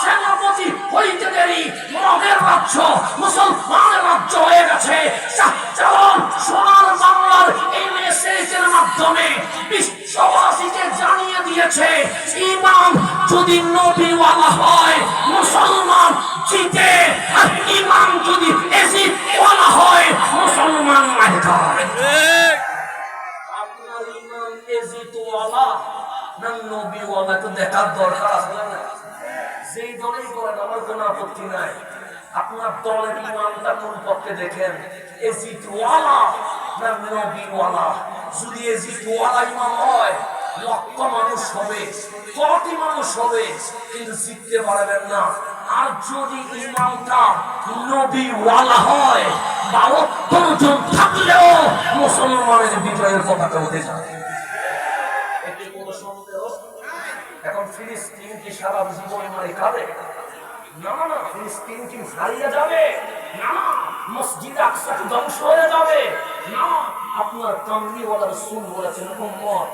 সেনাপতি হইতে দেরি। মদের রাজ্য, মুসলমানের রাজ্য হয়ে গেছে। সোনার বাংলার এই মেসেজের মাধ্যমে বিশ্ববাসীকে জানিয়ে দিয়েছে, ইমাম যদি নবীওয়ালা হয়, মুসলমান জিতে। আর ইমাম যদি এজিদওয়ালা হয়, মুসলমান খায় আপনার ইমাম না নবীওয়ালা? তো দেখার দরকার আছে যেই দলেই করেন আমার কোনো আপত্তি নাই, আপনার দলের ইমামটা কোন পক্ষে দেখেন? এজিদওয়ালা না নবীওয়ালা? যদি এজিদওয়ালা ইমাম হয়, লক্ষ মানুষ হবে, কোটি মানুষ হবে, কিন্তু জিততে পারবেন না। আর যদি ইমামটা নবীওয়ালা হয়, বাহাত্তর জন থাকলেও মুসলমানের বিজয়ের এতে কোনো সন্দেহ এখন ফিলিস্তিন কি সারা জীবন মারে খাবে? না না, ফিলিস্তিন কি হারিয়ে যাবে? না মসজিদ আকসা ধ্বংস হয়ে যাবে? না, আপনার কামলিওয়ালার সুন বলেছেন উম্মত